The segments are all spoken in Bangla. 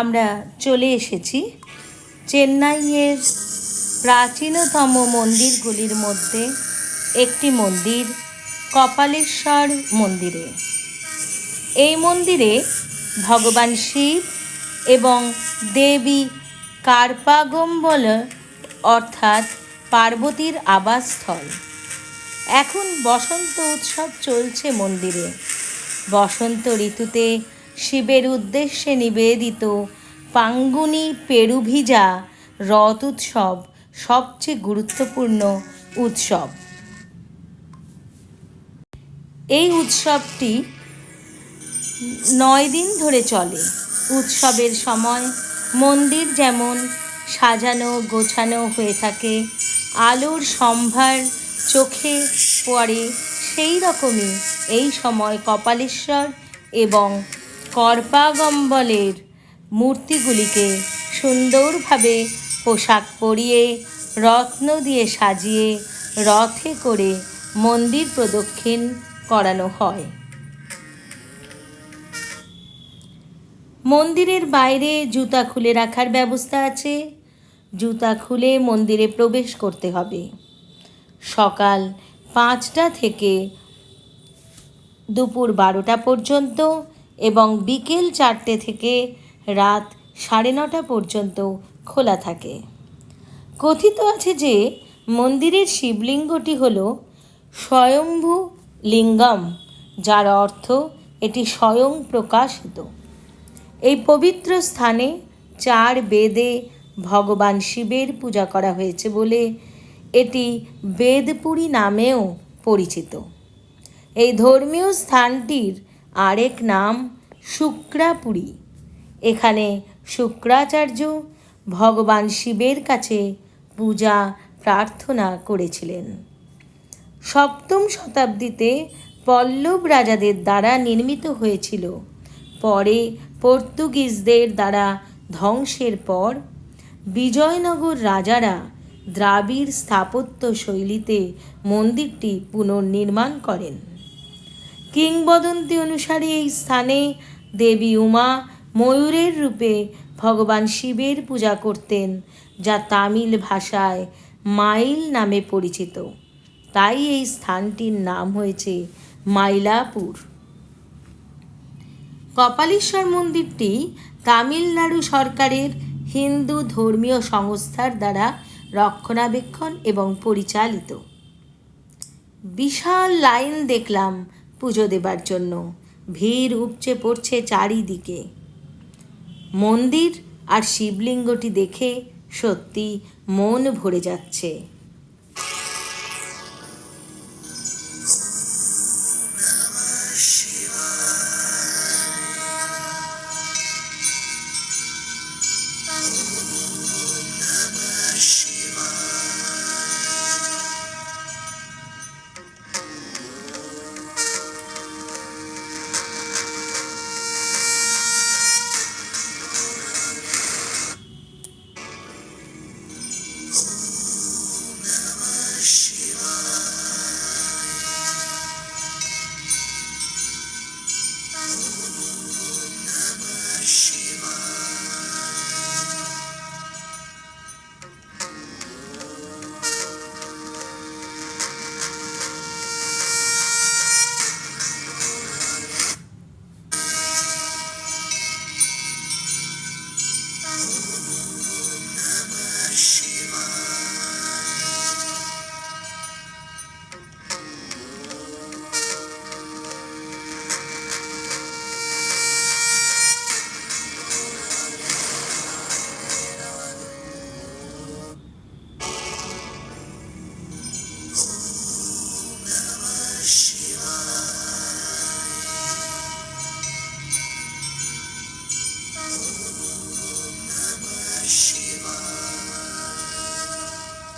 আমরা চলে এসেছি চেন্নাইয়ের প্রাচীনতম মন্দিরগুলির মধ্যে একটি মন্দির, কপালেশ্বর মন্দিরে। এই মন্দিরে ভগবান শিব এবং দেবী কার্পাগম্বল অর্থাৎ পার্বতীর আবাসস্থল। এখন বসন্ত উৎসব চলছে মন্দিরে। বসন্ত ঋতুতে শিবের উদ্দেশ্যে নিবেদিত। পাঙ্গুনি পেরুভিজা, রথ উৎসব, সবচেয়ে গুরুত্বপূর্ণ উৎসব। এই উৎসবটি নয় দিন ধরে চলে। উৎসবের সময় মন্দির যেমন সাজানো, গোছানো হয়ে থাকে, আলোর সম্ভার চোখে পড়ে, সেই রকমই এই সময় কপালেশ্বর এবং কর্পাগম্বলের মূর্তিগুলিকে সুন্দরভাবে পোশাক পরিয়ে, রত্ন দিয়ে সাজিয়ে, রথে করে মন্দির প্রদক্ষিণ করানো হয়। মন্দিরের বাইরে জুতা খুলে রাখার ব্যবস্থা আছে। জুতা খুলে মন্দিরে প্রবেশ করতে হবে। সকাল পাঁচটা থেকে দুপুর বারোটা পর্যন্ত এবং বিকেল চারটে থেকে রাত সাড়ে নটা পর্যন্ত খোলা থাকে। কথিত আছে যে, মন্দিরের শিবলিঙ্গটি হল স্বয়ম্ভু লিঙ্গম যার অর্থ এটি স্বয়ং প্রকাশিত। এই পবিত্র স্থানে চার বেদে ভগবান শিবের পূজা করা হয়েছে বলে এটি বেদপুরী নামেও পরিচিত। এই ধর্মীয় স্থানটির আরেক নাম শুক্রাপুরী। এখানে শুক্রাচার্য ভগবান শিবের কাছে পূজা, প্রার্থনা করেছিলেন। সপ্তম শতাব্দীতে পল্লব রাজাদের দ্বারা নির্মিত হয়েছিল। পরে পর্তুগিজদের দ্বারা ধ্বংসের পর বিজয়নগর রাজারা দ্রাবিড় স্থাপত্য শৈলীতে মন্দিরটি পুনর্নির্মাণ করেন। কিংবদন্তি অনুসারে এই স্থানে দেবী উমা ময়ূরের রূপে ভগবান শিবের পূজা করতেন, যা তামিল ভাষায় মাইল নামে পরিচিত। তাই এই স্থানটির নাম হয়েছে মাইলাপুর। কপালেশ্বর মন্দিরটি তামিলনাড়ু সরকারের হিন্দু ধর্মীয় সংস্থার দ্বারা রক্ষণাবেক্ষণ এবং পরিচালিত। বিশাল লাইন দেখলাম পুজো দেবার জন্য। ভিড় উপচে পড়ছে চারিদিকে। মন্দির আর শিবলিঙ্গটি দেখে সত্যি মন ভরে যাচ্ছে।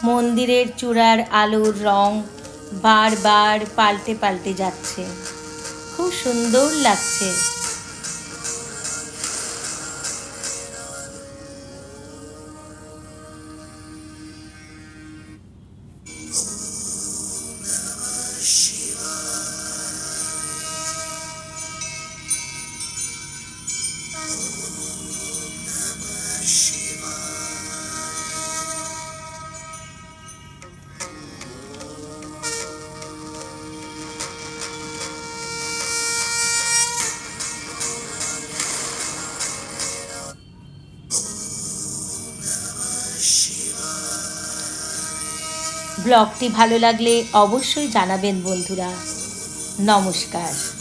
মন্দিরের চূড়ার আলোর রং বারবার পাল্টে পাল্টে যাচ্ছে। খুব সুন্দর লাগছে। ব্লগটি ভালো লাগলে অবশ্যই জানাবেন বন্ধুরা। নমস্কার।